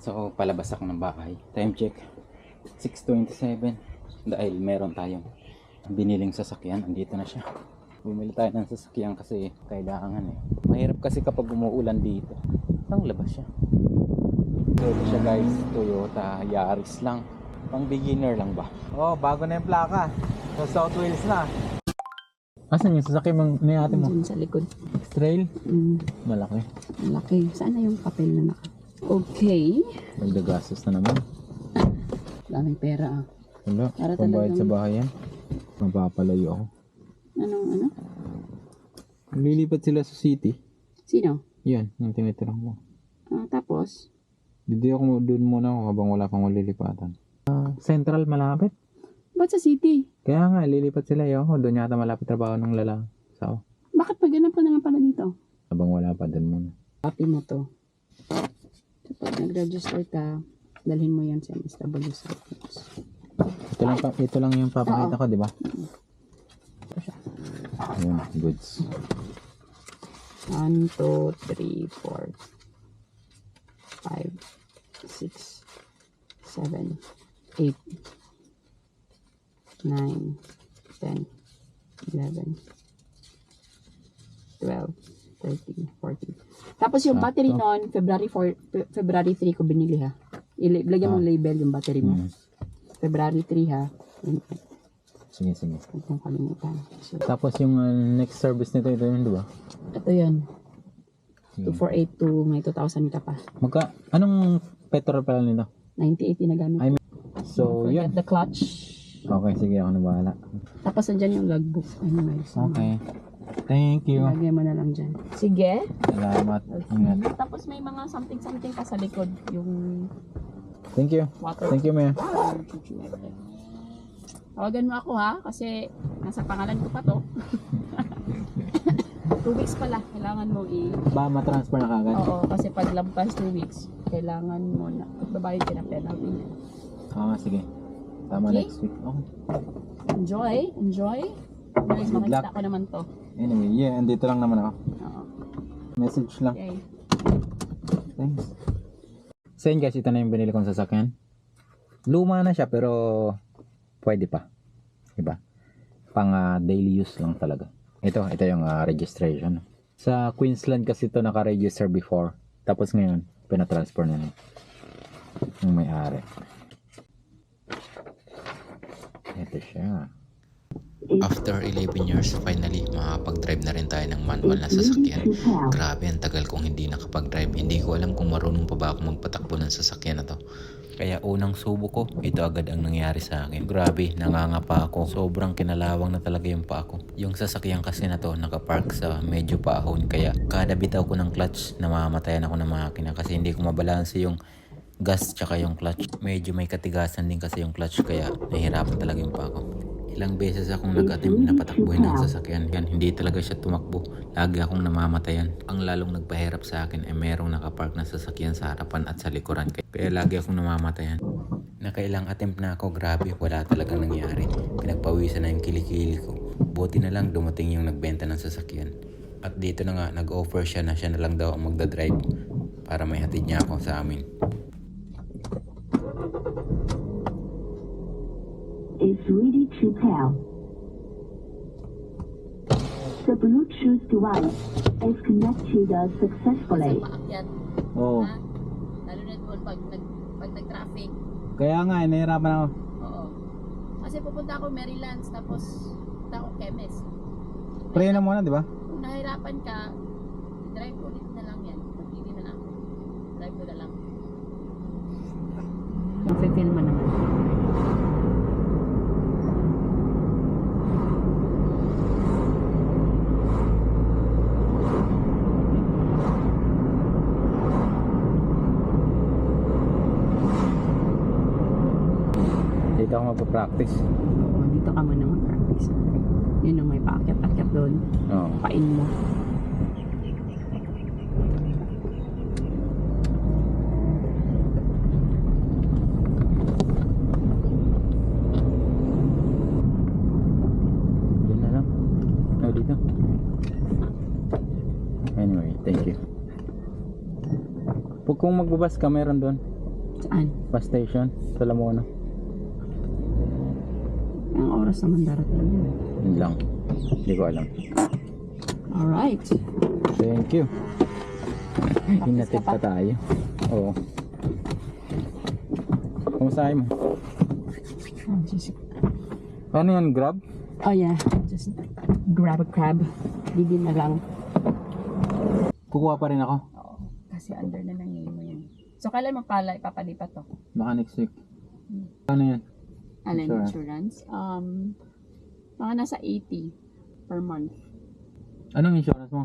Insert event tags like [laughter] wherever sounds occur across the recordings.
So, palabas ako ng bahay. Time check. 6.27. Dahil meron tayong biniling sasakyan. Andito na siya. Bumili tayo ng sasakyan kasi kailangan eh. Mahirap kasi kapag umuulan dito. Ang labas siya. So, ito siya guys. Toyota Yaris lang. Pang beginner lang ba? Oh, bago na yung plaka. So, South Wheels na. Asan yung sasakyan mong ni ate mo? Diyan sa likod. Trail? Mm, Malaki. laki. Saan na yung papel na naka? Okay. Magdagastos na naman. Daming pera ah. Wala. Para Pambayad sa talagang- bahay yan. Mapapalayo ako. Anong ano? Lilipat sila sa city. Sino? Yan, yung tinitirang mo. Ah, tapos? Hindi ako doon muna ako habang wala pang malilipatan. Ah, Central malapit. Ba't sa city? Kaya nga, lilipat sila yun. Ako, doon yata malapit trabaho ng lalaki. So, Bakit pag ganun pa na lang pala dito? habang wala pa doon muna. Copy mo to. Kapag nag-register ka, dalhin mo yan sa MSW Cycles. Ito lang, pa- ito lang yung papakita ko, di ba? Ayan, goods. 1, 2, 3, 4, 5, 6, 7, 8, 9, 10, 11, 12, 13, 14. Tapos yung battery noon, February 4, Fe- February 3 ko binili ha. Ili- Lagyan mo Ah. label yung battery mo. Mm. February 3 ha. Sige, sige. Huwag kalimutan. So, Tapos yung uh, next service nito, ito yun, di ba? ito yun. Sige. 248 to may 2,000 ka pa. Magka, anong petrol pala nito? 9080 na gamit. Ay, So, Forget yun. the clutch. Okay, sige, ako na bahala. Tapos nandyan yung logbook. Anyways. Okay. Thank you. Lagyan mo na lang dyan. Sige. Salamat. Ingat. Tapos may mga something-something pa sa likod. Yung Thank you. water. Thank you, Maya. Tawagan mo ako ha. Kasi nasa pangalan ko pa to. [laughs] two weeks pala. Kailangan mo i... Ba, matransfer na kagad? Oo. Kasi pag lampas two weeks, kailangan mo na... Babayad ka ng penalty. Ah, sige. Tama Okay. next week. Okay. Enjoy. Enjoy. Anyways, Good makikita luck. ko naman to. Anyway, yeah, andito lang naman ako. Oo. Message lang. Okay. Thanks. So yun guys, ito na yung binili kong sasakyan. Luma na siya pero pwede pa. Diba? Pang ah, daily use lang talaga. Ito, ito yung ah, registration. Sa Queensland kasi ito naka-register before. Tapos ngayon, pinatransfer na niya. Yung may-ari. Ito siya. After 11 years, finally, makakapag-drive na rin tayo ng manual na sasakyan. Grabe, ang tagal kong hindi nakapag-drive. Hindi ko alam kung marunong pa ba ako magpatakbo ng sasakyan na to. Kaya unang subo ko, ito agad ang nangyari sa akin. Grabe, nangangapa ako. Sobrang kinalawang na talaga yung pa ako. Yung sasakyan kasi na to, nakapark sa medyo paahon. Kaya kada bitaw ko ng clutch, namamatayan ako ng makina kasi hindi ko mabalanse yung gas tsaka yung clutch. Medyo may katigasan din kasi yung clutch kaya nahihirapan talaga yung pa ako. Ilang beses akong nag-attempt na patakbuhin ng sasakyan. Yan, hindi talaga siya tumakbo. Lagi akong namamatayan. Ang lalong nagpahirap sa akin ay merong nakapark na sasakyan sa harapan at sa likuran. Kaya lagi akong namamatayan. Nakailang attempt na ako, grabe, wala talagang nangyari. Pinagpawisan na yung kilikili ko. Buti na lang dumating yung nagbenta ng sasakyan. At dito na nga, nag-offer siya na siya na lang daw ang magdadrive para may hatid niya ako sa amin. Is ready to pair. The Bluetooth device is connected successfully. Yan. Oo. Ha? Lalo na doon pag, nag, pag nag-traffic. Kaya nga, eh, nahihirapan ako. Oo. Kasi pupunta ako Maryland tapos punta ako Kemes. Pray na muna, di ba? Kung nahirapan ka, drive ulit na lang yan. Pagkili na lang. Drive ko na lang. Mafe-feel mo naman. Dito ako magpa-practice. Oo, dito ka muna mag-practice. Yun ang may paakyat-akyat doon. Oo. Pain mo. Oh. Anyway, thank you. Pag kung magbabas ka, meron doon. Saan? Bus station sa Lamono. Ang oras naman darating yun. Yun lang. Hindi ko alam. Alright. Thank you. Hinatid pa tayo. Oo. Kumusta mo? Oh, just, Ano yan, grab? oh yeah. Just grab a crab. Bibi na lang. Kukuha pa rin ako. Oo. Kasi under na ng name mo yun. So, kailan mo pala ipapalipat to? Baka next week. Ano yan? Alin Sure. insurance? Um, mga nasa 80 per month. Anong insurance mo?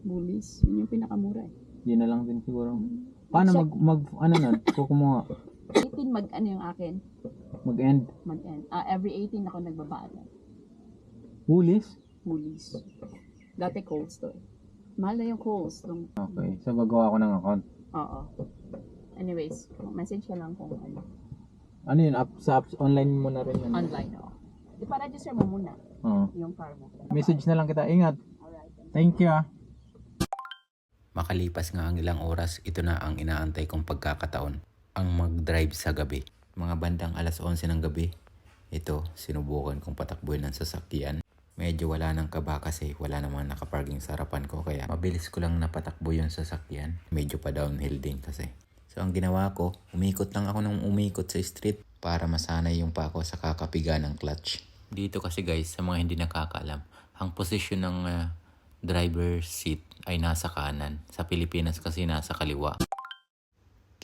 Bullies. Yun yung pinakamura eh. Yun na lang din siguro. Paano mag, mag ano na? [laughs] Kukumuha. 18 mag, ano yung akin? Mag-end. Mag-end. Ah, every 18 ako nagbabayad. Woolies? Bullies. Dati Coles to eh. Mahal na yung Coles. Nung, Okay. So, gagawa ko ng account. oo. Anyways, message ka lang kung ano. Ano yun? App, sa apps, online mo na rin yan. Online, oo. Ipa-register mo muna Oo. yung car mo. Message na lang kita. Ingat. Alright. Thank you ah. Makalipas nga ang ilang oras, ito na ang inaantay kong pagkakataon. Ang mag-drive sa gabi. Mga bandang alas 11 ng gabi. Ito, sinubukan kong patakbuhin ng sasakyan. Medyo wala nang kaba kasi wala namang nakaparking sa harapan ko kaya mabilis ko lang napatakbo yung sasakyan. Medyo pa downhill din kasi. So ang ginawa ko, umikot lang ako ng umikot sa street para masanay yung pa ako sa kakapiga ng clutch. Dito kasi guys, sa mga hindi nakakaalam, ang posisyon ng ah, driver seat ay nasa kanan. Sa Pilipinas kasi nasa kaliwa.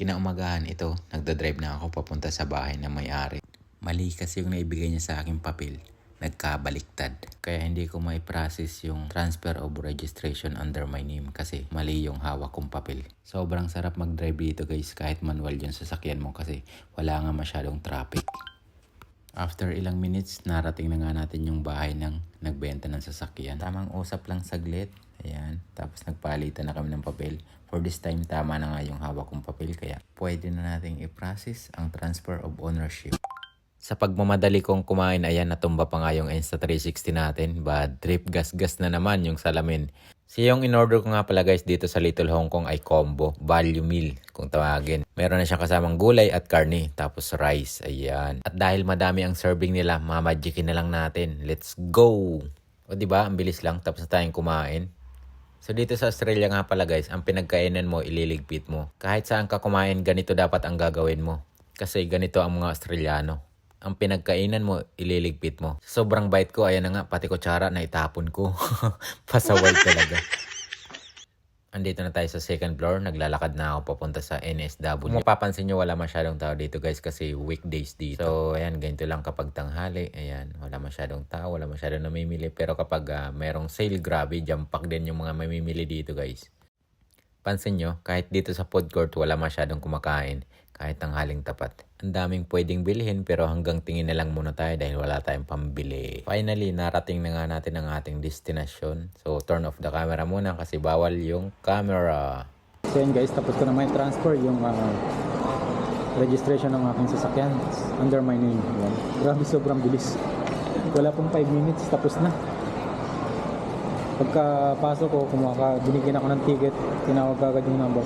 Kinaumagahan ito, nagdadrive na ako papunta sa bahay ng may-ari. Mali kasi yung naibigay niya sa aking papel. Nagkabaliktad. Kaya hindi ko may process yung transfer of registration under my name kasi mali yung hawak kong papel. Sobrang sarap mag-drive dito guys kahit manual yung sasakyan mo kasi wala nga masyadong traffic. After ilang minutes, narating na nga natin yung bahay ng nagbenta ng sasakyan. Tamang usap lang saglit. Ayan. Tapos nagpalitan na kami ng papel. For this time, tama na nga yung hawak kong papel. Kaya pwede na nating i-process ang transfer of ownership. Sa pagmamadali kong kumain, ayan, natumba pa nga yung Insta360 natin. Bad trip, gas-gas na naman yung salamin. So yung in-order ko nga pala guys dito sa Little Hong Kong ay combo, value meal kung tawagin. Meron na siyang kasamang gulay at karne, tapos rice, ayan. At dahil madami ang serving nila, mamagikin na lang natin. Let's go! O ba ang bilis lang, tapos na tayong kumain. So dito sa Australia nga pala guys, ang pinagkainan mo, ililigpit mo. Kahit saan ka kumain, ganito dapat ang gagawin mo. Kasi ganito ang mga Australiano. Ang pinagkainan mo, ililigpit mo. Sobrang bite ko, ayan na nga, pati kutsara na itapon ko. [laughs] Pasaway talaga. [laughs] Andito na tayo sa second floor, naglalakad na ako papunta sa NSW. Kung mapapansin nyo, wala masyadong tao dito guys kasi weekdays dito. So, ayan, ganito lang kapag tanghali. Ayan, wala masyadong tao, wala masyadong namimili. Pero kapag ah, merong sale, grabe, jampak din yung mga mamimili dito guys. Pansin nyo, kahit dito sa food court wala masyadong kumakain, kahit tanghaling tapat. Ang daming pwedeng bilhin pero hanggang tingin na lang muna tayo dahil wala tayong pambili. Finally, narating na nga natin ang ating destination. So, turn off the camera muna kasi bawal yung camera. So yun guys, tapos ko na may transfer yung ah, registration ng aking sasakyan under my name. Yan. Grabe sobrang bilis. Wala pong 5 minutes, tapos na. Pagkapasok ko, kumuha ka, binigyan ako ng ticket, tinawag agad yung number.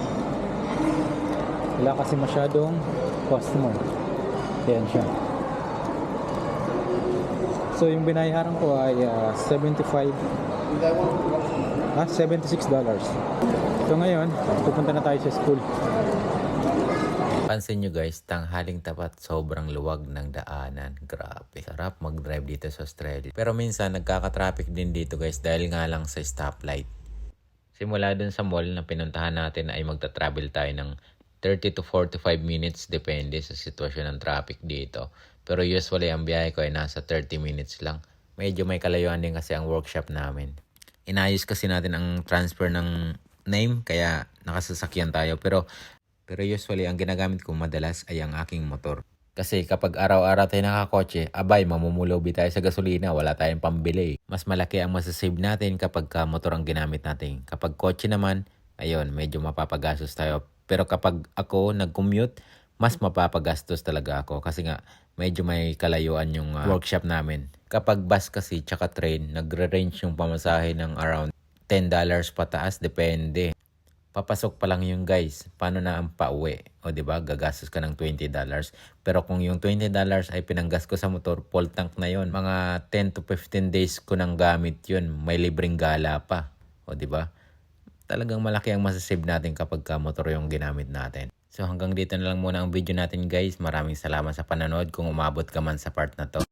Wala kasi masyadong customer. Yan siya. So yung binayaran ko ay ah, 75 ah, 76 dollars. So ngayon, pupunta na tayo sa school. Pansin nyo guys, tanghaling tapat sobrang luwag ng daanan. Grabe. Sarap mag-drive dito sa Australia. Pero minsan nagkaka-traffic din dito guys dahil nga lang sa stoplight. Simula dun sa mall na pinuntahan natin ay magta-travel tayo ng 30 to 45 minutes depende sa sitwasyon ng traffic dito. Pero usually ang biyahe ko ay nasa 30 minutes lang. Medyo may kalayuan din kasi ang workshop namin. Inayos kasi natin ang transfer ng name kaya nakasasakyan tayo. Pero pero usually, ang ginagamit ko madalas ay ang aking motor. Kasi kapag araw-araw tayo nakakotse, abay, mamumulobi tayo sa gasolina, wala tayong pambili. Mas malaki ang masasave natin kapag ka motor ang ginamit natin. Kapag kotse naman, ayun, medyo mapapagastos tayo. Pero kapag ako nag-commute, mas mapapagastos talaga ako. Kasi nga, medyo may kalayuan yung ah, workshop namin. Kapag bus kasi, tsaka train, nagre-range yung pamasahe ng around $10 pataas, depende. papasok pa lang yung guys, paano na ang pauwi? O 'di ba gagastos ka ng $20. Pero kung yung $20 ay pinanggas ko sa motor, full tank na yon. Mga 10 to 15 days ko nang gamit yun. May libreng gala pa. O 'di ba Talagang malaki ang masasave natin kapag ka motor yung ginamit natin. So hanggang dito na lang muna ang video natin guys. Maraming salamat sa panonood kung umabot ka man sa part na to.